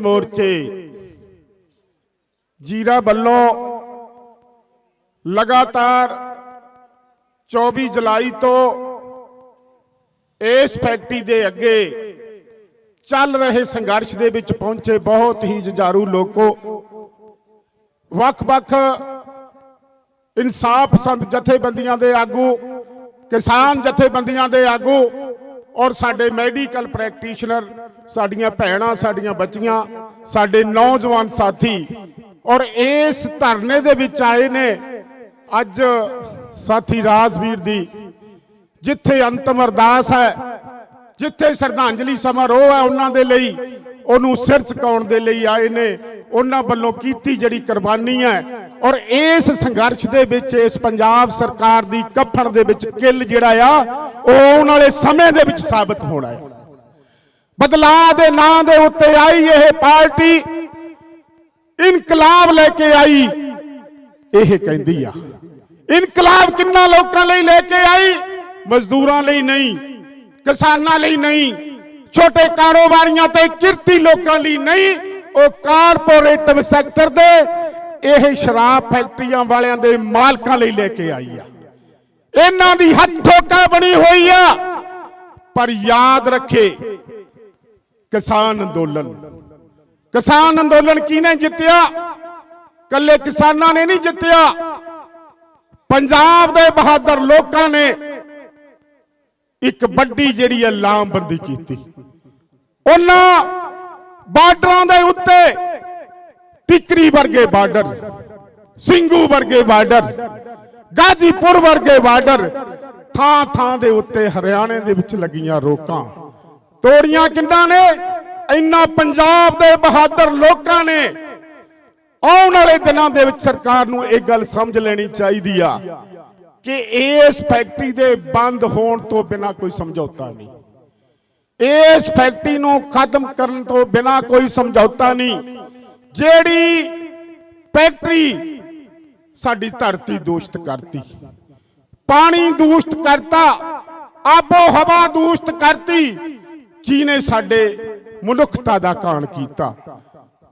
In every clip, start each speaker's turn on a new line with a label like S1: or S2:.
S1: ਮੋਰਚੇ। ਜੀਰਾ ਵੱਲੋਂ ਲਗਾਤਾਰ 24 ਜੁਲਾਈ ਤੋਂ ਇਸ ਫੈਕਟਰੀ ਦੇ ਅੱਗੇ ਚੱਲ ਰਹੇ ਸੰਘਰਸ਼ ਦੇ ਵਿੱਚ ਪਹੁੰਚੇ ਬਹੁਤ ਹੀ ਜੁਝਾਰੂ ਲੋਕੋ। ਵੱਖ-ਵੱਖ ਇਨਸਾਫ ਪਸੰਦ ਜਥੇਬੰਦੀਆਂ ਦੇ ਆਗੂ, ਕਿਸਾਨ ਜਥੇਬੰਦੀਆਂ ਦੇ ਆਗੂ ਔਰ ਸਾਡੇ ਮੈਡੀਕਲ ਪ੍ਰੈਕਟੀਸ਼ਨਰ ਸਾਡੀਆਂ ਭੈਣਾਂ, ਸਾਡੀਆਂ ਬੱਚੀਆਂ, ਸਾਡੇ ਨੌਜਵਾਨ ਸਾਥੀ ਔਰ ਇਸ ਧਰਨੇ ਦੇ ਵਿੱਚ ਆਏ ਨੇ ਅੱਜ ਸਾਥੀ ਰਾਜਵੀਰ ਦੀ, ਜਿੱਥੇ ਅੰਤਮ ਅਰਦਾਸ ਹੈ, ਜਿੱਥੇ ਸ਼ਰਧਾਂਜਲੀ ਸਮਾਰੋਹ ਹੈ ਉਹਨਾਂ ਦੇ ਲਈ, ਉਹਨੂੰ ਸਿਰ ਝੁਕਾਉਣ ਦੇ ਲਈ ਆਏ ਨੇ, ਉਹਨਾਂ ਵੱਲੋਂ ਕੀਤੀ ਜਿਹੜੀ ਕੁਰਬਾਨੀ ਹੈ ਔਰ ਇਸ ਸੰਘਰਸ਼ ਦੇ ਵਿੱਚ, ਇਸ ਪੰਜਾਬ ਸਰਕਾਰ ਦੀ ਕਫਨ ਦੇ ਵਿੱਚ ਕਿੱਲ ਜਿਹੜਾ ਆ, ਉਹ ਆਉਣ ਵਾਲੇ ਸਮੇਂ ਦੇ ਵਿੱਚ ਸਾਬਤ ਹੋਣਾ ਹੈ। ਬਦਲਾਅ ਦੇ ਨਾਂ ਦੇ ਉੱਤੇ ਆਈ ਇਹ ਪਾਰਟੀ। ਇਨਕਲਾਬ ਲੈ ਕੇ ਆਈ, ਇਹ ਕਹਿੰਦੀ ਆ। ਇਨਕਲਾਬ ਕਿੰਨਾ ਲੋਕਾਂ ਲਈ ਲੈ ਕੇ ਆਈ? ਮਜ਼ਦੂਰਾਂ ਲਈ ਨਹੀਂ, ਕਿਸਾਨਾਂ ਲਈ ਨਹੀਂ, ਛੋਟੇ ਕਾਰੋਬਾਰੀਆਂ ਤੇ ਕਿਰਤੀ ਲੋਕਾਂ ਲਈ ਨਹੀਂ, ਉਹ ਕਾਰਪੋਰੇਟਿਵ ਸੈਕਟਰ ਦੇ, ਇਹ ਸ਼ਰਾਬ ਫੈਕਟਰੀਆਂ ਵਾਲਿਆਂ ਦੇ ਮਾਲਕਾਂ ਲਈ ਲੈ ਕੇ ਆਈ ਆ। ਇਹਨਾਂ ਦੀ ਹੱਥ ਠੋਕਾ ਬਣੀ ਹੋਈ ਆ, ਪਰ ਯਾਦ ਰੱਖੇ ਕਿਸਾਨ ਅੰਦੋਲਨ। ਕਿਸਾਨ ਅੰਦੋਲਨ ਕਿਹਨੇ ਜਿੱਤਿਆ? ਕੱਲੇ ਕਿਸਾਨਾਂ ਨੇ ਨਹੀਂ ਜਿੱਤਿਆ। ਪੰਜਾਬ ਦੇ ਬਹਾਦਰ ਲੋਕਾਂ ਨੇ ਇੱਕ ਵੱਡੀ ਜਿਹੜੀ ਹੈ ਲਾਮਬੰਦੀ ਕੀਤੀ। ਉਹਨਾਂ ਬਾਰਡਰਾਂ ਦੇ ਉੱਤੇ ਟਿਕਰੀ ਵਰਗੇ ਬਾਰਡਰ, ਸਿੰਘੂ ਵਰਗੇ ਬਾਰਡਰ, ਗਾਜੀਪੁਰ ਵਰਗੇ ਬਾਰਡਰ ਥਾਂ ਥਾਂ ਦੇ ਉੱਤੇ ਹਰਿਆਣੇ ਦੇ ਵਿੱਚ ਲੱਗੀਆਂ ਰੋਕਾਂ। ਤੋੜੀਆਂ ਕਿੰਨਾਂ ਨੇ? ਇੰਨਾ ਪੰਜਾਬ ਦੇ ਬਹਾਦਰ ਲੋਕਾਂ ਨੇ ਆਉਣ ਵਾਲੇ ਦਿਨਾਂ ਦੇ ਵਿੱਚ ਸਰਕਾਰ ਨੂੰ ਇਹ ਗੱਲ ਸਮਝ ਲੈਣੀ ਚਾਹੀਦੀ ਆ ਕਿ ਇਸ ਫੈਕਟਰੀ ਦੇ ਬੰਦ ਹੋਣ ਤੋਂ ਬਿਨਾ ਕੋਈ ਸਮਝੌਤਾ ਨਹੀਂ। ਇਸ ਫੈਕਟਰੀ ਨੂੰ ਖਤਮ ਕਰਨ ਤੋਂ ਬਿਨਾ ਕੋਈ ਸਮਝੌਤਾ ਨਹੀਂ। ਜਿਹੜੀ ਫੈਕਟਰੀ ਸਾਡੀ ਧਰਤੀ ਦੂਸ਼ਿਤ ਕਰਤੀ। ਪਾਣੀ ਦੂਸ਼ਿਤ ਕਰਤਾ, ਆਬੋ ਹਵਾ ਦੂਸ਼ਿਤ ਕਰਤੀ ਕਿਨੇ ਸਾਡੇ ਮਨੁੱਖਤਾ ਦਾ ਕਾਣ ਕੀਤਾ।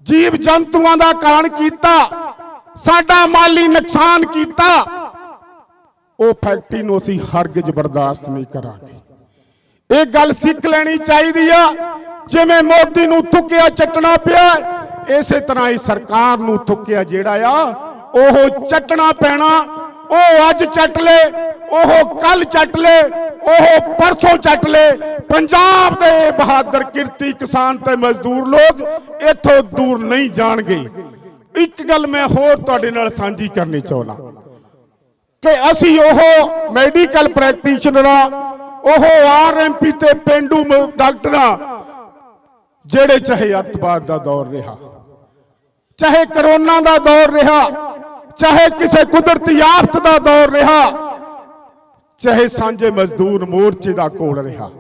S1: ਜੀਵ ਜੰਤੂਆਂ ਦਾ ਕਾਣ ਕੀਤਾ। ਸਾਡਾ ਮਾਲੀ ਨੁਕਸਾਨ ਕੀਤਾ। ਉਹ ਫੈਕਟਰੀ ਨੂੰ ਅਸੀਂ ਹਰਗਿਜ਼ ਬਰਦਾਸ਼ਤ ਨਹੀਂ ਕਰਾਂਗੇ। ਇਹ ਗੱਲ ਸਿੱਖ ਲੈਣੀ ਚਾਹੀਦੀ ਆ। ਜਿਵੇਂ ਮੋਦੀ ਨੂੰ ਥੁੱਕਿਆ ਚੱਟਣਾ ਪਿਆ, ਇਸੇ ਤਰ੍ਹਾਂ ਹੀ ਸਰਕਾਰ ਨੂੰ ਥੁੱਕਿਆ ਜਿਹੜਾ ਆ, ਉਹ ਚੱਟਣਾ ਪੈਣਾ। ਉਹ ਅੱਜ ਚੱਟ ਲੈ, ਉਹ ਕੱਲ ਚੱਟ ਲੈ ਉਹ ਪਰਸੋਂ ਚੱਟ ਲੈ ਪੰਜਾਬ ਦੇ ਬਹਾਦਰ ਕਿਰਤੀ ਕਿਸਾਨ ਤੇ ਮਜ਼ਦੂਰ ਲੋਕ ਇੱਥੋਂ ਦੂਰ ਨਹੀਂ ਜਾਣਗੇ। ਇੱਕ ਗੱਲ ਮੈਂ ਹੋਰ ਤੁਹਾਡੇ ਨਾਲ ਸਾਂਝੀ ਕਰਨੀ ਚਾਹੁੰਦਾ। ਕਿ ਅਸੀਂ ਉਹ ਮੈਡੀਕਲ ਪ੍ਰੈਕਟੀਸ਼ਨਰਾਂ, ਉਹ ਆਰਐਮਪੀ ਤੇ ਪਿੰਡੂ ਮ- ਡਾਕਟਰਾਂ, ਜਿਹੜੇ ਚਾਹੇ ਅੱਤਵਾਦ ਦਾ ਦੌਰ ਰਿਹਾ, ਚਾਹੇ ਕਰੋਨਾ ਦਾ ਦੌਰ ਰਿਹਾ, ਚਾਹੇ ਕਿਸੇ ਕੁਦਰਤੀ ਆਫਤ ਦਾ ਦੌਰ ਰਿਹਾ ਚਾਹੇ ਸਾਂਝੇ ਮਜ਼ਦੂਰ ਮੋਰਚੇ ਦਾ ਕੋਲ ਰਿਹਾ,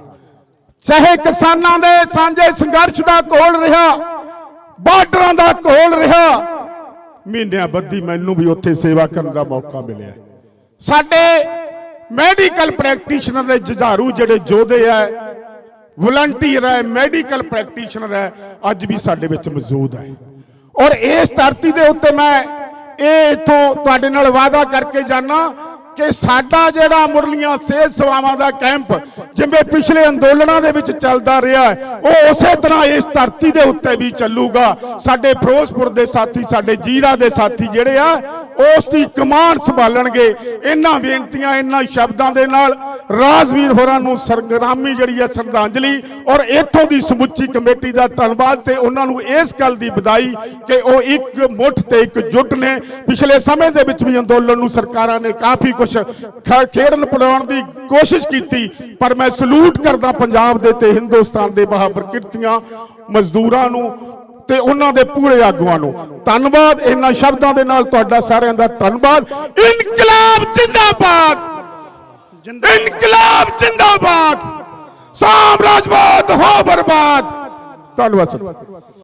S1: ਚਾਹੇ ਕਿਸਾਨਾਂ ਦੇ ਸਾਂਝੇ ਸੰਘਰਸ਼ ਦਾ ਕੋਲ ਰਿਹਾ, ਬਾਰਡਰਾਂ ਦਾ ਕੋਲ ਰਿਹਾ, ਮਹੀਨਿਆਂ ਬੱਧੀ ਮੈਨੂੰ ਵੀ ਉੱਥੇ ਸੇਵਾ ਕਰਨ ਦਾ ਮੌਕਾ ਮਿਲਿਆ। ਸਾਡੇ ਮੈਡੀਕਲ ਪ੍ਰੈਕਟੀਸ਼ਨਰ ਦੇ ਜੁਝਾਰੂ ਜਿਹੜੇ ਯੋਧੇ ਆ ਵਲੰਟੀਅਰ ਹੈ ਮੈਡੀਕਲ ਪ੍ਰੈਕਟੀਸ਼ਨਰ ਹੈ ਅੱਜ ਵੀ ਸਾਡੇ ਵਿੱਚ ਮੌਜੂਦ ਹੈ ਔਰ ਇਸ ਧਰਤੀ ਦੇ ਉੱਤੇ ਮੈਂ ਇਹ ਇਥੋਂ ਤੁਹਾਡੇ ਨਾਲ ਵਾਅਦਾ ਕਰਕੇ ਜਾਣਾ ਕਿ ਸਾਡਾ ਜਿਹੜਾ ਮੁਰਲੀਆਂ ਸਿਹਤ ਸੇਵਾਵਾਂ ਦਾ ਕੈਂਪ ਜਿਵੇਂ ਪਿਛਲੇ ਅੰਦੋਲਨਾਂ ਦੇ ਵਿੱਚ ਚੱਲਦਾ ਰਿਹਾ ਉਹ ਉਸੇ ਤਰ੍ਹਾਂ ਇਸ ਧਰਤੀ ਦੇ ਉੱਤੇ ਵੀ ਚੱਲੂਗਾ। ਸਾਡੇ ਫਿਰੋਜ਼ਪੁਰ ਦੇ ਸਾਥੀ, ਸਾਡੇ ਜੀਰਾ ਦੇ ਸਾਥੀ ਜਿਹੜੇ ਆ, ਉਸ ਦੀ ਕਮਾਨ ਸੰਭਾਲਣਗੇ। ਇਹਨਾਂ ਬੇਨਤੀਆਂ, ਇਹਨਾਂ ਸ਼ਬਦਾਂ ਦੇ ਨਾਲ ਰਾਜਵੀਰ ਹੋਰਾਂ ਨੂੰ ਸਰਗਰਾਮੀ ਜਿਹੜੀ ਹੈ ਸ਼ਰਧਾਂਜਲੀ ਔਰ ਇੱਥੋਂ ਦੀ ਸਮੁੱਚੀ ਕਮੇਟੀ ਦਾ ਧੰਨਵਾਦ ਤੇ ਉਹਨਾਂ ਨੂੰ ਇਸ ਗੱਲ ਦੀ ਵਧਾਈ ਕਿ ਉਹ ਇੱਕ ਮੁੱਠ ਤੇ ਇੱਕ ਜੁੱਟ ਨੇ। ਪਿਛਲੇ ਸਮੇਂ ਦੇ ਵਿੱਚ ਵੀ ਅੰਦੋਲਨ ਨੂੰ ਸਰਕਾਰਾਂ ਨੇ ਕਾਫੀ ਕੁਝ ਖੇੜਨ ਪਲਾਉਣ ਦੀ ਕੋਸ਼ਿਸ਼ ਕੀਤੀ, ਪਰ ਮੈਂ ਸਲੂਟ ਕਰਦਾ ਪੰਜਾਬ ਦੇ ਤੇ ਹਿੰਦੁਸਤਾਨ ਦੇ ਬਹਾਦਰ ਕਿਰਤੀਆਂ ਮਜ਼ਦੂਰਾਂ ਨੂੰ ਤੇ ਉਹਨਾਂ ਦੇ ਪੂਰੇ ਆਗੂਆਂ ਨੂੰ। ਧੰਨਵਾਦ। ਇਹਨਾਂ ਸ਼ਬਦਾਂ ਦੇ ਨਾਲ ਤੁਹਾਡਾ ਸਾਰਿਆਂ ਦਾ ਧੰਨਵਾਦ। ਇਨਕਲਾਬ ਜਿੰਦਾਬਾਦ! ਇਨਕਲਾਬ ਜਿੰਦਾਬਾਦ। ਸਾਮਰਾਜਵਾਦ ਹੋ ਬਰਬਾਦ। ਧੰਨਵਾਦ